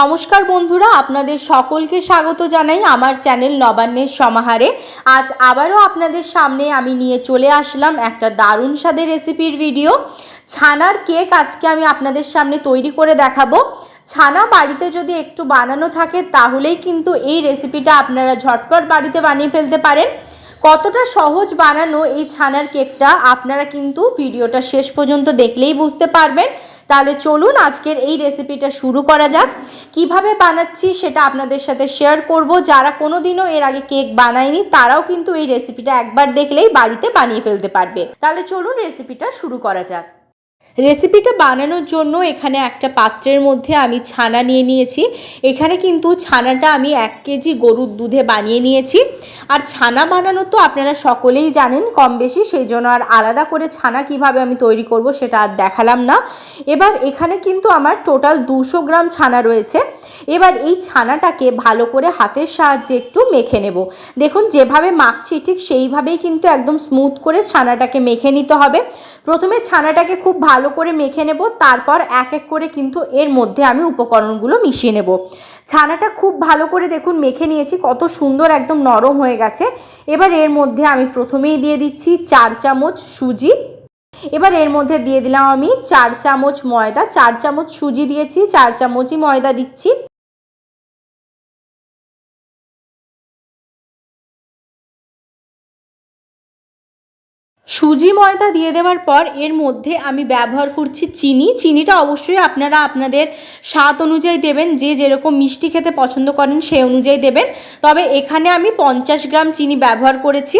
নমস্কার বন্ধুরা, আপনাদের সকলকে স্বাগত জানাই আমার চ্যানেল নবান্নের সমাহারে। আজ আবারও আপনাদের সামনে আমি নিয়ে চলে আসলাম একটা দারুণ স্বাদের রেসিপির ভিডিও ছানার কেক আজকে আমি আপনাদের সামনে তৈরি করে দেখাবো। ছানা বাড়িতে যদি একটু বানানো থাকে, তাহলেই কিন্তু এই রেসিপিটা আপনারা ঝটপট বাড়িতে বানিয়ে ফেলতে পারেন। কতটা সহজ বানানো এই ছানার কেকটা, আপনারা কিন্তু ভিডিওটা শেষ পর্যন্ত দেখলেই বুঝতে পারবেন। তাহলে চলুন আজকের এই রেসিপিটা শুরু করা যাক। কীভাবে বানাচ্ছি সেটা আপনাদের সাথে শেয়ার করব। যারা কোনো দিনও এর আগে কেক বানায়নি, তারাও কিন্তু এই রেসিপিটা একবার দেখলেই বাড়িতে বানিয়ে ফেলতে পারবে। তাহলে চলুন রেসিপিটা শুরু করা যাক। রেসিপিটা বানানোর জন্য এখানে একটা পাত্রের মধ্যে আমি ছানা নিয়ে নিয়েছি। এখানে কিন্তু ছানাটা আমি এক কেজি গরুর দুধে বানিয়ে নিয়েছি। আর ছানা বানানো তো আপনারা সকলেই জানেন কম বেশি সেই জন্য আর আলাদা করে ছানা কীভাবে আমি তৈরি করব সেটা আর দেখালাম না। এবার এখানে কিন্তু আমার টোটাল দুশো গ্রাম ছানা রয়েছে। এবার এই ছানাটাকে ভালো করে হাতের সাহায্যে একটু মেখে নেব। দেখুন, যেভাবে মাখছি ঠিক সেইভাবেই কিন্তু একদম স্মুথ করে ছানাটাকে মেখে নিতে হবে। প্রথমে ছানাটাকে খুব ভালো করে মেখে নেব, তারপর এক এক করে কিন্তু এর মধ্যে আমি উপকরণগুলো মিশিয়ে নেব। ছানাটা খুব ভালো করে দেখুন মেখে নিয়েছি, কত সুন্দর একদম নরম হয়ে গেছে। এবার এর মধ্যে আমি প্রথমেই দিয়ে দিচ্ছি চার চামচ সুজি। এবার এর মধ্যে দিয়ে দিলাম আমি চার চামচ ময়দা, চার চামচ সুজি দিয়েছি, চার চামচই ময়দা দিচ্ছি। সুজি ময়দা দিয়ে দেওয়ার পর এর মধ্যে আমি ব্যবহার করছি চিনি। চিনিটা অবশ্যই আপনারা আপনাদের স্বাদ অনুযায়ী দেবেন। যে যেরকম মিষ্টি খেতে পছন্দ করেন সেই অনুযায়ী দেবেন। তবে এখানে আমি পঞ্চাশ গ্রাম চিনি ব্যবহার করেছি।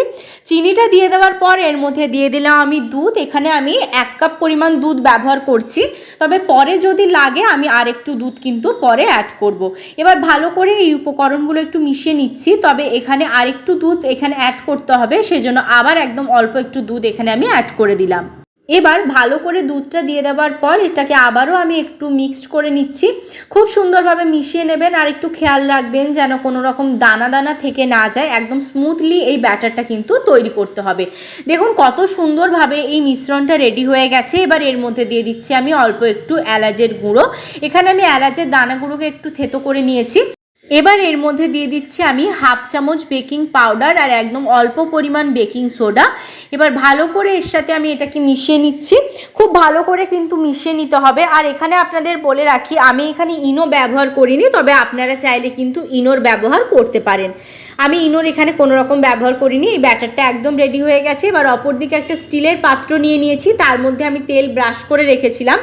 চিনিটা দিয়ে দেওয়ার পর এর মধ্যে দিয়ে দিলাম আমি দুধ। এখানে আমি এক কাপ পরিমাণ দুধ ব্যবহার করছি। তবে পরে যদি লাগে আমি আর একটু দুধ কিন্তু পরে অ্যাড করব। এবার ভালো করে এই উপকরণগুলো একটু মিশিয়ে নিচ্ছি। তবে এখানে আরেকটু দুধ এখানে অ্যাড করতে হবে। সেজন্য আবার একদম অল্প একটু দুধ এখানে আমি অ্যাড করে দিলাম। এবার ভালো করে দুধটা দিয়ে দেওয়ার পর এটাকে আবারও আমি একটু মিক্সড করে নিচ্ছি। খুব সুন্দরভাবে মিশিয়ে নেবেন আর একটু খেয়াল রাখবেন যেন কোনো রকম দানা দানা থেকে না যায়। একদম স্মুথলি এই ব্যাটারটা কিন্তু তৈরি করতে হবে। দেখুন কত সুন্দরভাবে এই মিশ্রণটা রেডি হয়ে গেছে। এবার এর মধ্যে দিয়ে দিচ্ছি আমি অল্প একটু এলাচের গুঁড়ো। এখানে আমি এলাচের দানাগুলোকে একটু থেতো করে নিয়েছি। এবার এর মধ্যে দিয়ে দিচ্ছি আমি হাফ চামচ বেকিং পাউডার আর একদম অল্প পরিমাণ বেকিং সোডা। এবার ভালো করে এর সাথে আমি এটাকে মিশিয়ে নিচ্ছি। খুব ভালো করে কিন্তু মিশিয়ে নিতে হবে। আর এখানে আপনাদের বলে রাখি, আমি এখানে ইনো ব্যবহার করিনি, তবে আপনারা চাইলে কিন্তু ইনোর ব্যবহার করতে পারেন। আমি ইনোর এখানে কোনো রকম ব্যবহার করিনি, এই ব্যাটারটা একদম রেডি হয়ে গেছে। এবার অপর দিকে একটা স্টিলের পাত্র নিয়ে নিয়েছি, তার মধ্যে আমি তেল ব্রাশ করে রেখেছিলাম।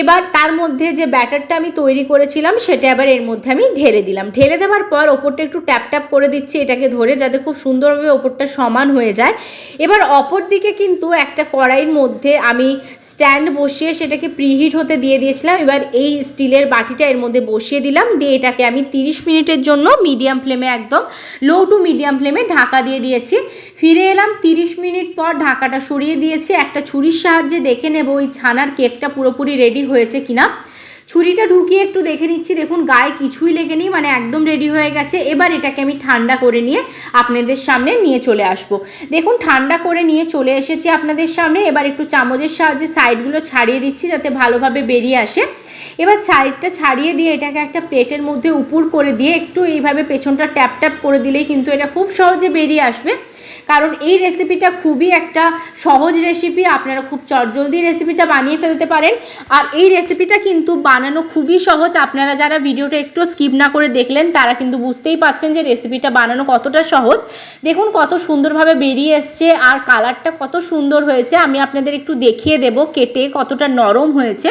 এবার তার মধ্যে যে ব্যাটারটা আমি তৈরি করেছিলাম, সেটা এবার এর মধ্যে আমি ঢেলে দিলাম। ঢেলে দেওয়ার পর ওপরটা একটু ট্যাপ ট্যাপ করে দিচ্ছি এটাকে ধরে যাতে খুব সুন্দরভাবে ওপরটা সমান হয়ে যায়। এবার অপর দিকে কিন্তু একটা কড়াইয়ের মধ্যে আমি স্ট্যান্ড বসিয়ে সেটাকে প্রিহিট হতে দিয়ে দিয়েছিলাম। এবার এই স্টিলের বাটিটা এর মধ্যে বসিয়ে দিলাম। দিয়ে এটাকে আমি 30 মিনিটের জন্য মিডিয়াম ফ্লেমে একদম লো টু মিডিয়াম ফ্লেমে ঢাকা দিয়ে দিয়েছি। ফিরে এলাম 30 মিনিট পর ঢাকাটা সরিয়ে দিয়েছি। একটা ছুরির সাহায্যে দেখে নেব, ওই ছানার কেকটা পুরোপুরি রেডি হয়েছে কিনা? ছুরিটা ঢুকিয়ে একটু দেখে নিচ্ছি। দেখুন, গায়ে কিছুই লেগে নেই মানে একদম রেডি হয়ে গেছে। এবার এটাকে আমি ঠান্ডা করে নিয়ে আপনাদের সামনে নিয়ে চলে আসব। দেখুন, ঠান্ডা করে নিয়ে চলে এসেছি আপনাদের সামনে। এবার একটু চামচের সাহায্যে সাইডগুলো ছাড়িয়ে দিচ্ছি যাতে ভালোভাবে বেরিয়ে আসে। এবার সাইডটা ছাড়িয়ে দিয়ে এটাকে একটা প্লেটের মধ্যে উপুর করে দিয়ে একটু এইভাবে পেছনটা ট্যাপ ট্যাপ করে দিলেই কিন্তু এটা খুব সহজে বেরিয়ে আসবে। কারণ এই রেসিপিটা খুবই একটা সহজ রেসিপি আপনারা খুব চটজলদি রেসিপিটা বানিয়ে ফেলতে পারেন। আর এই রেসিপিটা কিন্তু বানানো খুবই সহজ, আপনারা যারা ভিডিওটা একটু স্কিপ না করে দেখলেন, তারা কিন্তু বুঝতেই পাচ্ছেন যে রেসিপিটা বানানো কতটা সহজ। দেখুন কত সুন্দরভাবে বেরিয়ে এসছে আর কালারটা কত সুন্দর হয়েছে, আমি আপনাদের একটু দেখিয়ে দেব কেটে কতটা নরম হয়েছে।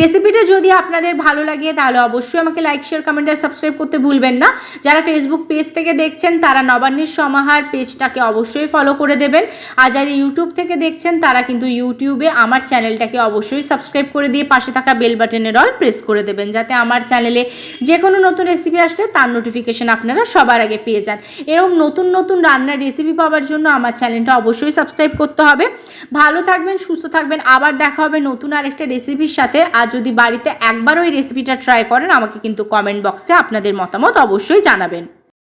রেসিপিটা যদি আপনাদের ভালো লাগে, তাহলে অবশ্যই আমাকে লাইক শেয়ার কমেন্ট আর সাবস্ক্রাইব করতে ভুলবেন না। যারা ফেসবুক পেজ থেকে দেখছেন, তারা নবান্নের সমাহার পেজটাকে অবশ্যই ফলো করে দেবেন। আর যারা ইউটিউব থেকে দেখছেন, তারা কিন্তু ইউটিউবে আমার চ্যানেলটাকে অবশ্যই সাবস্ক্রাইব করে দিয়ে পাশে থাকা বেল বাটনের অল প্রেস করে দেবেন, যাতে আমার চ্যানেলে যে কোনো নতুন রেসিপি আসলে তার নোটিফিকেশান আপনারা সবার আগে পেয়ে যান। এরকম নতুন নতুন রান্নার রেসিপি পাওয়ার জন্য আমার চ্যানেলটা অবশ্যই সাবস্ক্রাইব করতে হবে। ভালো থাকবেন, সুস্থ থাকবেন, আবার দেখা হবে নতুন আরেকটা রেসিপির সাথে। আর যদি বাড়িতে একবার ওই রেসিপিটা ট্রাই করেন, আমাকে কিন্তু কমেন্ট বক্সে আপনাদের মতামত অবশ্যই জানাবেন।